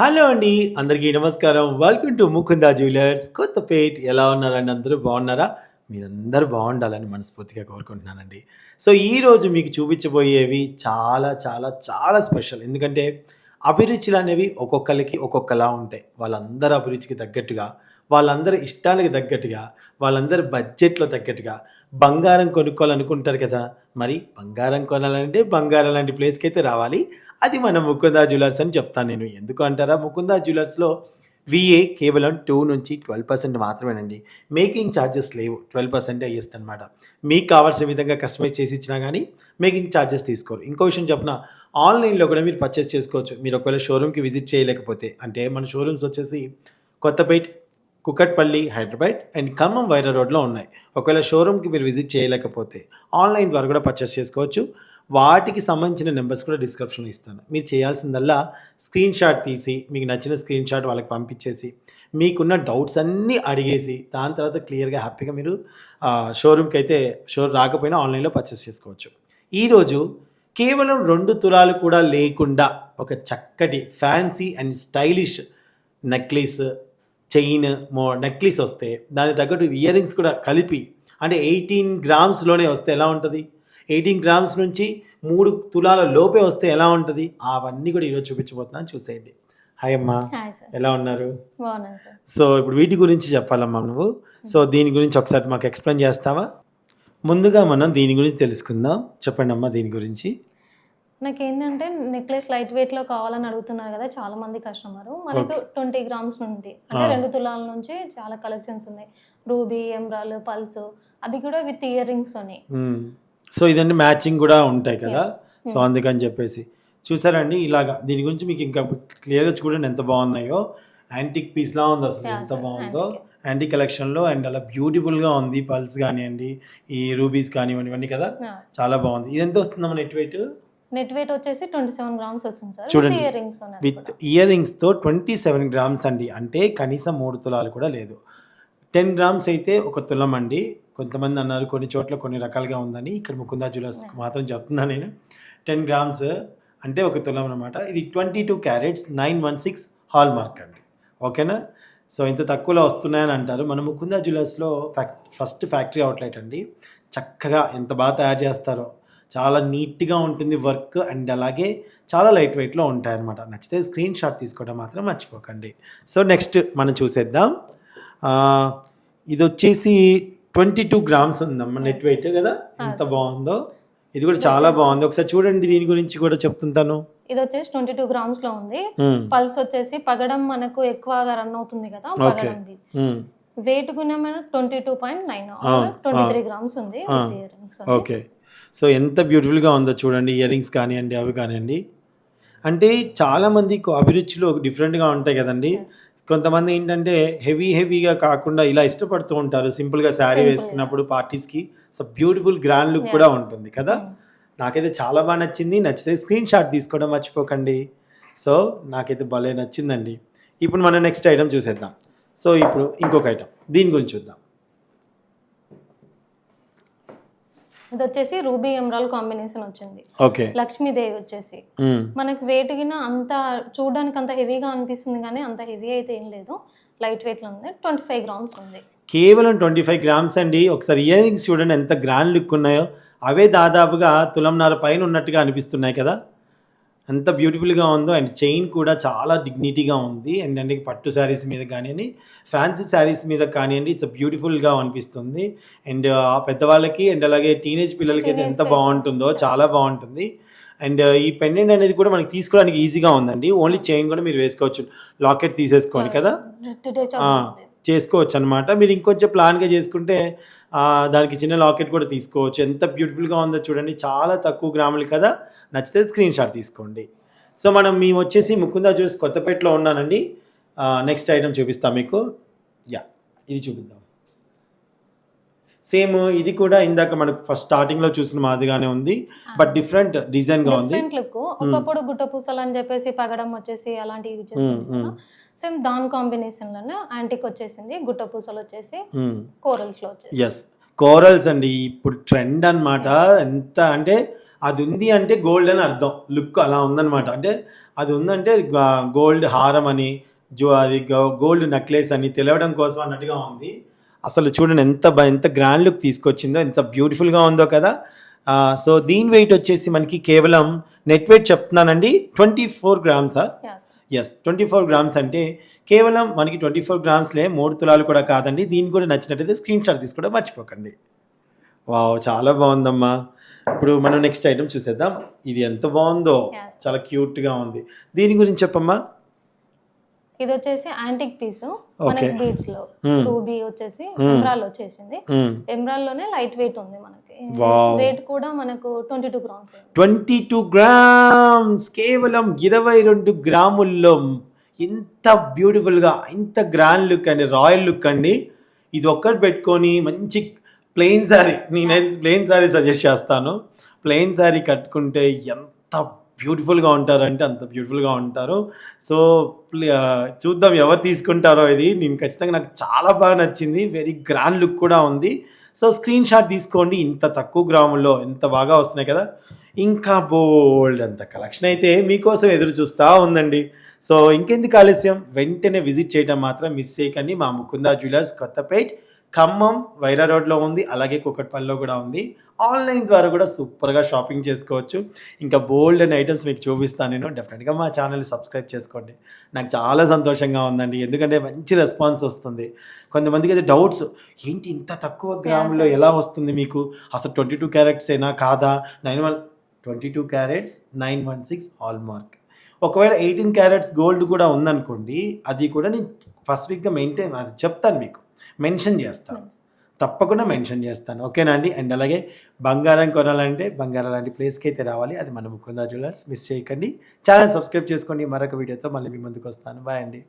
Hello అండి అందరికీ నమస్కారం. Welcome to Mukunda jewellers Kothapet ఎలా ఉన్నారండి? అందరూ బాగున్నారా? మీరందరూ బాగుండాలని మనస్ఫూర్తిగా కోరుకుంటున్నానండి. సో ఈరోజు మీకు చూపించబోయేవి చాలా చాలా చాలా స్పెషల్ ఎందుకంటే అభిరుచులు అనేవి ఒక్కొక్కరికి ఒక్కొక్కలా ఉంటాయి. వాళ్ళందరి అభిరుచికి తగ్గట్టుగా వాళ్ళందరి ఇష్టాలకు తగ్గట్టుగా వాళ్ళందరి బడ్జెట్లో తగ్గట్టుగా బంగారం కొనుక్కోవాలనుకుంటారు కదా మరి బంగారం కొనాలంటే బంగారం లాంటి ప్లేస్కి అయితే రావాలి. అది మన ముకుందా జ్యువెలర్స్ అని చెప్తాను నేను. ఎందుకు అంటారా? ముకుందా జ్యువెలర్స్లో విఏ కేవలం టూ నుంచి ట్వెల్వ్ పర్సెంట్ మాత్రమేనండి. మేకింగ్ ఛార్జెస్ లేవు. ట్వెల్వ్ పర్సెంట్ అయ్యేస్ట్ అనమాట మీకు కావాల్సిన విధంగా కస్టమైజ్ చేసి ఇచ్చినా కానీ మేకింగ్ ఛార్జెస్ తీసుకోరు. ఇంకో విషయం చెప్పిన ఆన్లైన్లో కూడా మీరు పర్చేస్ చేసుకోవచ్చు. మీరు ఒకవేళ షోరూమ్కి విజిట్ చేయలేకపోతే అంటే మన షోరూమ్స్ వచ్చేసి కొత్తపేట్ కుకట్పల్లి హైదరాబాద్ అండ్ ఖమ్మం వైరా రోడ్లో ఉన్నాయి. ఒకవేళ షోరూమ్కి మీరు విజిట్ చేయలేకపోతే ఆన్లైన్ ద్వారా కూడా పర్చేస్ చేసుకోవచ్చు. వాటికి సంబంధించిన నెంబర్స్ కూడా డిస్క్రిప్షన్లో ఇస్తాను. మీరు చేయాల్సిందల్లా స్క్రీన్ షాట్ తీసి మీకు నచ్చిన స్క్రీన్ షాట్ వాళ్ళకి పంపించేసి మీకున్న డౌట్స్ అన్నీ అడిగేసి దాని తర్వాత క్లియర్గా హ్యాపీగా మీరు షోరూమ్కి అయితే షో రాకపోయినా ఆన్లైన్లో పర్చేస్ చేసుకోవచ్చు. ఈరోజు కేవలం రెండు తులాలు కూడా లేకుండా ఒక చక్కటి fancy and stylish necklace chain మో నెక్లెస్ వస్తే దానికి తగ్గట్టు ఇయర్ రింగ్స్ కూడా కలిపి అంటే ఎయిటీన్ గ్రామ్స్లోనే వస్తే ఎలా ఉంటుంది? ఎయిటీన్ గ్రామ్స్ నుంచి మూడు తులాల లోపే వస్తే ఎలా ఉంటుంది? అవన్నీ కూడా ఈరోజు చూపించబోతున్నాను. చూసేయండి. హాయ్ అమ్మా. ఎలా ఉన్నారు? సో ఇప్పుడు వీటి గురించి చెప్పాలమ్మా నువ్వు. సో దీని గురించి ఒకసారి మాకు ఎక్స్ప్లెయిన్ చేస్తావా? ముందుగా మనం దీని గురించి తెలుసుకుందాం. చెప్పండి అమ్మా దీని గురించి. నాకు ఏంటంటే నెక్లెస్ లైట్ వెయిట్లో కావాలని అడుగుతున్నారు కదా చాలా మంది కస్టమర్ మనకు ట్వంటీ గ్రామ్స్ నుండి అంటే ఆ. రెండు తులాల నుంచి చాలా కలెక్షన్స్ ఉన్నాయి. రూబీ ఎమ్రాల్ పల్స్ అది కూడా with ear rings hmm. So ఇదండి మ్యాచింగ్ కూడా ఉంటాయి కదా? So Hmm. అందుకని చెప్పేసి. చూసారండి ఇలాగా దీని గురించి మీకు ఇంకా క్లియర్గా చూడండి ఎంత బాగున్నాయో. యాంటిక్ పీస్లా ఉంది అసలు ఎంత బాగుందో. యాంటిక్ కలెక్షన్లో అండ్ అలా బ్యూటిఫుల్గా ఉంది పల్స్ కానివ్వండి ఈ రూబీస్ కానివ్వండి ఇవన్నీ కదా? చాలా బాగుంది. ఇది ఎంత వస్తుందమ్మా నెట్ వెయిట్ నెట్ వెయిట్ వచ్చేసి ట్వంటీ సెవెన్ గ్రామ్స్ వస్తుంది సార్. చూడండి. ఇయర్ రింగ్స్ విత్ ఇయర్ రింగ్స్తో ట్వంటీ సెవెన్ గ్రామ్స్ అండి. అంటే కనీసం మూడు తులాలు కూడా లేదు. టెన్ గ్రామ్స్ అయితే ఒక తులం అండి. కొంతమంది అన్నారు కొన్ని చోట్ల కొన్ని రకాలుగా ఉందని. ఇక్కడ ముకుందా జ్యువెలర్స్ మాత్రం చెప్తున్నాను నేను. టెన్ గ్రామ్స్ అంటే ఒక తులం అనమాట ఇది twenty two carats nine one six hallmark అండి. ఓకేనా? సో ఇంత తక్కువలో వస్తున్నాయని అంటారు. మన ముకుందా జ్యువెలర్స్లో ఫ్యాక్ ఫస్ట్ ఫ్యాక్టరీ అవుట్లెట్ అండి. చక్కగా ఎంత బాగా తయారు చేస్తారో. చాలా నీట్గా ఉంటుంది వర్క్ అండ్ అలాగే చాలా లైట్ వెయిట్లో ఉంటాయన్నమాట. నచ్చితే స్క్రీన్ షాట్ తీసుకోవడం మాత్రం మర్చిపోకండి. సో నెక్స్ట్ మనం చూసేద్దాం. ఇది వచ్చేసి ట్వంటీ టూ గ్రామ్స్ ఉందమ్మా నెట్ వెయిట్ కదా? ఎంత బాగుందో. ఇది కూడా చాలా బాగుంది. ఒకసారి చూడండి దీని గురించి కూడా చెప్తుంటాను. ఇది వచ్చేసి ట్వంటీ టూ గ్రామ్స్లో ఉంది. పల్స్ వచ్చేసి పగడం మనకు ఎక్కువగా రన్ అవుతుంది కదా. పగడంది. వెయిట్ మనకు twenty two point nine. Twenty. Three grams ఉంది. ఓకే. సో ఎంత బ్యూటిఫుల్గా ఉందో చూడండి ఇయర్ రింగ్స్ కానివ్వండి అవి కానివ్వండి. అంటే చాలామంది అభిరుచులు డిఫరెంట్గా ఉంటాయి కదండి. కొంతమంది ఏంటంటే హెవీ హెవీగా కాకుండా ఇలా ఇష్టపడుతూ ఉంటారు. సింపుల్గా శారీ వేసుకున్నప్పుడు పార్టీస్కి సో బ్యూటిఫుల్ గ్రాండ్ లుక్ కూడా ఉంటుంది కదా. నాకైతే చాలా బాగా నచ్చింది. నచ్చితే స్క్రీన్ షాట్ తీసుకోవడం మర్చిపోకండి. సో నాకైతే భలే నచ్చిందండి. ఇప్పుడు మనం నెక్స్ట్ ఐటమ్ చూసేద్దాం. సో ఇప్పుడు ఇంకొక ఐటమ్ దీని గురించి చూద్దాం. ఇది వచ్చేసి రూబీ ఎమరాల్ కాంబినేషన్ వచ్చింది. ఓకే. లక్ష్మీదేవి వచ్చేసి. మనకి వెయిట్ గిన అంత చూడడానికి అంత హెవీగా అనిపిస్తుంది కానీ అంత హెవీ అయితే ఏం లేదు. లైట్ వెయిట్లో ఉంది. ట్వంటీ ఫైవ్ గ్రామ్స్ ఉంది. కేవలం ట్వంటీ ఫైవ్ గ్రామ్స్ అండి. ఒకసారి ఇయర్ రింగ్స్ చూడండి ఎంత గ్రాండ్ లుక్ ఉన్నాయో. అవే దాదాపుగా తులంన్నర పైన ఉన్నట్టుగా అనిపిస్తున్నాయి కదా. ఎంత బ్యూటిఫుల్గా ఉందో అండ్ చైన్ కూడా చాలా డిగ్నిటీగా ఉంది. అండ్ అండి పట్టు శారీస్ మీద కానివ్వండి ఫ్యాన్సీ శారీస్ మీద కానివ్వండి ఇట్స్ బ్యూటిఫుల్గా అనిపిస్తుంది. అండ్ పెద్దవాళ్ళకి అండ్ అలాగే టీనేజ్ పిల్లలకి అయితే ఎంత బాగుంటుందో చాలా బాగుంటుంది. అండ్ ఈ పెండెంట్ అనేది కూడా మనకి తీసుకోవడానికి ఈజీగా ఉందండి. ఓన్లీ చైన్ కూడా మీరు వేసుకోవచ్చు. లాకెట్ తీసేసుకొని కదా. చేసుకోవచ్చు అనమాట మీరు ఇంకొంచెం ప్లాన్గా చేసుకుంటే దానికి చిన్న లాకెట్ కూడా తీసుకోవచ్చు. ఎంత బ్యూటిఫుల్గా ఉందో చూడండి. చాలా తక్కువ గ్రాములు కదా. నచ్చితే స్క్రీన్ షాట్ తీసుకోండి. సో మనం మేము వచ్చేసి ముకుందా జ్యూస్ కొత్తపేటలో ఉన్నానండి. నెక్స్ట్ ఐటమ్ చూపిస్తాం మీకు. యా ఇది చూపిద్దాం. సేమ్ ఇది కూడా ఇందాక మనకు ఫస్ట్ స్టార్టింగ్లో చూసిన మాదిరిగానే ఉంది. బట్ డిఫరెంట్ డిజైన్గా ఉంది. Different look. ఒకప్పుడు గుట్ట పూసలు అని చెప్పేసి పగడం వచ్చేసి అలాంటివి. సేమ్ దాని కాంబినేషన్లోనే యాంటిక్ వచ్చేసింది గుట్ట పూసలు వచ్చేసి కోరల్స్లో వచ్చేసి ఎస్ కోరల్స్ అండి ఇప్పుడు ట్రెండ్ అన్నమాట. ఎంత అంటే అది ఉంది అంటే గోల్డ్ అని అర్థం. లుక్ అలా ఉందన్నమాట. అంటే అది ఉందంటే గోల్డ్ హారం అని జో అది గోల్డ్ నెక్లెస్ అని తెలియడం కోసం అన్నట్టుగా ఉంది. అసలు చూడండి ఎంత ఎంత గ్రాండ్ లుక్ తీసుకొచ్చిందో ఎంత బ్యూటిఫుల్గా ఉందో కదా. సో దీని వెయిట్ వచ్చేసి మనకి కేవలం నెట్ వెయిట్ చెప్తున్నానండి ట్వంటీ ఫోర్ గ్రామ్సా ఎస్ ట్వంటీ ఫోర్ గ్రామ్స్ అంటే కేవలం మనకి ట్వంటీ ఫోర్ గ్రామ్స్లే మూడు తులాలు కూడా కాదండి. దీన్ని కూడా నచ్చినట్టయితే స్క్రీన్ షాట్ తీసుకోవడం మర్చిపోకండి. వావ్ చాలా బాగుందమ్మా. ఇప్పుడు మనం నెక్స్ట్ ఐటమ్ చూసేద్దాం. ఇది ఎంత బాగుందో. చాలా క్యూట్గా ఉంది. దీని గురించి చెప్పమ్మా. ఇది వచ్చేసి యాంటిక్ పీస్. మనకి బీచ్లో Hmm. రూబీ వచ్చేసి Hmm. ఎమ్రాల్ వచ్చేసింది. ఎమ్రాల్లోనే లైట్ వెయిట్ ఉంది మనకి. వెయిట్ కూడా మనకు twenty two grams twenty two grams కేవలం ఇరవై రెండు గ్రాముల్లో ఇంత బ్యూటిఫుల్గా ఇంత గ్రాండ్ లుక్ అండి రాయల్ లుక్ అండి ఇది ఒక్కటి పెట్టుకొని మంచి ప్లెయిన్ శారీ నేనైతే ప్లెయిన్ శారీ సజెస్ట్ చేస్తాను ప్లెయిన్ శారీ కట్టుకుంటే ఎంత బ్యూటిఫుల్గా ఉంటారంటే అంత బ్యూటిఫుల్గా ఉంటారు. సో చూద్దాం ఎవరు తీసుకుంటారో ఇది. నేను ఖచ్చితంగా నాకు చాలా బాగా నచ్చింది. వెరీ గ్రాండ్ లుక్ కూడా ఉంది. సో స్క్రీన్ షాట్ తీసుకోండి. ఇంత తక్కువ గ్రాముల్లో ఎంత బాగా వస్తున్నాయి కదా. ఇంకా బోల్డ్ అంత కలెక్షన్ అయితే మీకోసం ఎదురు చూస్తూ ఉందండి. సో ఇంకెందుకు ఆలస్యం? వెంటనే విజిట్ చేయడం మాత్రం మిస్ చేయకండి. మా ముకుందా జ్యువెలర్స్ కొత్తపేట్ ఖమ్మం వైరా రోడ్లో ఉంది అలాగే కుక్కట్పల్లిలో కూడా ఉంది. ఆన్లైన్ ద్వారా కూడా సూపర్గా షాపింగ్ చేసుకోవచ్చు. ఇంకా బోల్డ్ అండ్ ఐటమ్స్ మీకు చూపిస్తాను నేను. డెఫినెట్గా మా ఛానల్ సబ్స్క్రైబ్ చేసుకోండి. నాకు చాలా సంతోషంగా ఉందండి. ఎందుకంటే మంచి రెస్పాన్స్ వస్తుంది. కొంతమందికి అయితే డౌట్స్ ఏంటి ఇంత తక్కువ గ్రాములో ఎలా వస్తుంది మీకు? అసలు ట్వంటీ టూ క్యారెట్స్ అయినా కాదా? Nine one twenty two carats nine one six hallmark. ఒకవేళ ఎయిటీన్ క్యారెట్స్ గోల్డ్ కూడా ఉందనుకోండి అది కూడా నేను ఫస్ట్ వీక్గా మెయింటైన్ అది చెప్తాను మీకు. మెన్షన్ చేస్తాను. తప్పకుండా మెన్షన్ చేస్తాను. ఓకేనా అండి? అండ్ అలాగే బంగారం కొనాలంటే బంగారం లాంటి ప్లేస్కి అయితే రావాలి. అది మన ముకుందా జ్యువెలర్స్. మిస్ చేయకండి. ఛానల్ సబ్స్క్రైబ్ చేసుకోండి. మరొక వీడియోతో మళ్ళీ మీ ముందుకు వస్తాను. బాయ్ అండి.